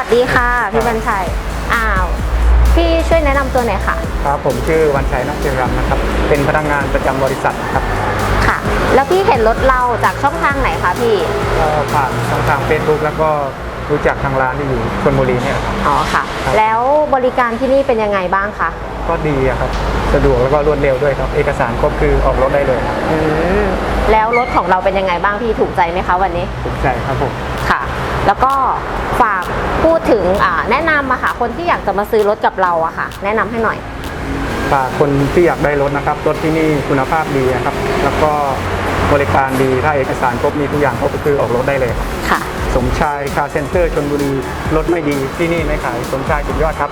ชัย อ้าว พี่ช่วยแนะนำตัวหน่อยค่ะ ครับผมชื่อวันชัยนักเจริญนะครับ เป็นพนักงานประจำบริษัทนะครับค่ะ แล้วพี่เห็นรถเราจากช่องทางไหนคะพี่ ก็ผ่านช่องทางเฟซบุ๊กแล้วก็รู้จักทางร้านที่อยู่ชลบุรีเนี่ยครับ อ๋อค่ะ ครับ แล้วบริการที่นี่เป็นยังไงบ้างคะ ก็ดีอะครับ สะดวกแล้วก็รวดเร็วด้วยครับ เอกสารครบคือออกรถได้เลยครับอืม แล้วรถของเราเป็นยังไงบ้างพี่ถูกใจไหมคะวันนี้ ถูกใจครับผม ค่ะ แล้วก็ฝากพูดถึงอ่าแนะนำอะค่ะ คนที่อยากจะมาซื้อรถกับเราอะค่ะ แนะนำให้หน่อยฝากคนที่อยากได้รถนะครับ รถที่นี่คุณภาพดีนะครับ แล้วก็บริการดีถ้าเอกสารครบมีทุกอย่างครบก็คือออกรถได้เลยครับค่ะ สมชายคาร์เซ็นเตอร์ชนบุรีรถไม่ดีที่นี่ไม่ขายสมชายสุดยอดครับ